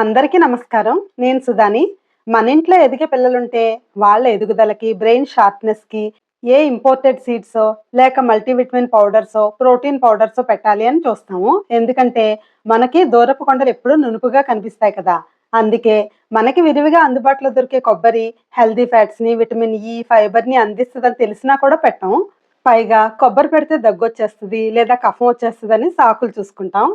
అందరికీ నమస్కారం. నేను సుధాని. మన ఇంట్లో ఎదిగే పిల్లలుంటే వాళ్ళ ఎదుగుదలకి బ్రెయిన్ షార్ప్నెస్కి ఏ ఇంపోర్టెడ్ సీడ్స్ లేక మల్టీవిటమిన్ పౌడర్సో ప్రోటీన్ పౌడర్స్ పెట్టాలి అని చూస్తాము. ఎందుకంటే మనకి దూరపు కొండలు ఎప్పుడూ నునుపుగా కనిపిస్తాయి కదా. అందుకే మనకి విరివిగా అందుబాటులో దొరికే కొబ్బరి హెల్దీ ఫ్యాట్స్ని విటమిన్ ఈ ఫైబర్ని అందిస్తుందని తెలిసినా కూడా పెట్టాం. పైగా కొబ్బరి పెడితే దగ్గు వచ్చేస్తుంది లేదా కఫం వచ్చేస్తుంది అని సాకులు చూసుకుంటాం.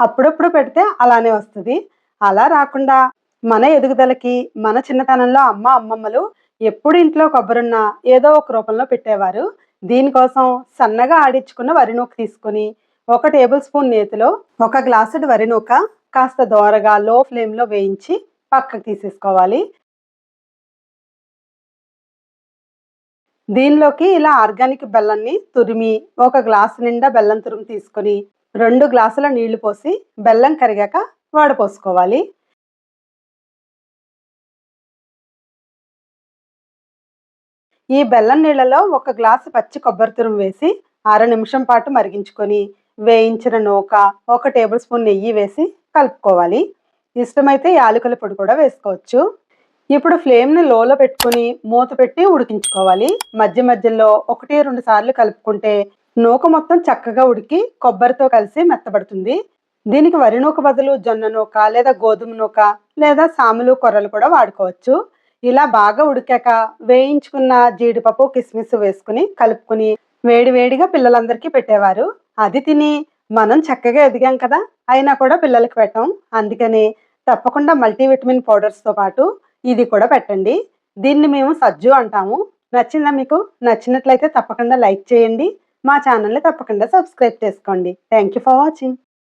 అప్పుడప్పుడు పెడితే అలానే వస్తుంది. అలా రాకుండా మన ఎదుగుదలకి మన చిన్నతనంలో అమ్మ అమ్మమ్మలు ఎప్పుడు ఇంట్లో కొబ్బరున్న ఏదో ఒక రూపంలో పెట్టేవారు. దీనికోసం సన్నగా ఆడించుకున్న వరి నూక తీసుకొని ఒక టేబుల్ స్పూన్ నేతిలో ఒక గ్లాసుడు వరి నూక కాస్త దోరగా లో ఫ్లేమ్లో వేయించి పక్కకు తీసేసుకోవాలి. దీనిలోకి ఇలా ఆర్గానిక్ బెల్లాన్ని తురిమి ఒక గ్లాసు నిండా బెల్లం తురుము తీసుకొని రెండు గ్లాసుల నీళ్ళు పోసి బెల్లం కరిగాక వాడపోసుకోవాలి. ఈ బెల్లం నీళ్ళలో ఒక గ్లాసు పచ్చి కొబ్బరి తురుము వేసి అర నిమిషం పాటు మరిగించుకొని వేయించిన నూక ఒక టేబుల్ స్పూన్ నెయ్యి వేసి కలుపుకోవాలి. ఇష్టమైతే యాలకుల పొడి కూడా వేసుకోవచ్చు. ఇప్పుడు ఫ్లేమ్ని లోలో పెట్టుకొని మూత పెట్టి ఉడికించుకోవాలి. మధ్య మధ్యలో ఒకటి రెండు సార్లు కలుపుకుంటే నూక మొత్తం చక్కగా ఉడికి కొబ్బరితో కలిసి మెత్తబడుతుంది. దీనికి వరి నూక బదులు జొన్న నూక లేదా గోధుమ నూక లేదా సాములు కొర్రలు కూడా వాడుకోవచ్చు. ఇలా బాగా ఉడికాక వేయించుకున్న జీడిపప్పు కిస్మిస్ వేసుకుని కలుపుకుని వేడివేడిగా పిల్లలందరికీ పెట్టేవారు. అది తిని మనం చక్కగా ఎదిగాం కదా అయినా కూడా పిల్లలకి పెట్టాం. అందుకని తప్పకుండా మల్టీవిటమిన్ పౌడర్స్తో పాటు ఇది కూడా పెట్టండి. దీన్ని మేము సజ్జు అంటాము. నచ్చిందా మీకు? నచ్చినట్లయితే తప్పకుండా లైక్ చేయండి. మా ఛానల్ని తప్పకుండా సబ్స్క్రైబ్ చేసుకోండి. Thank you for watching.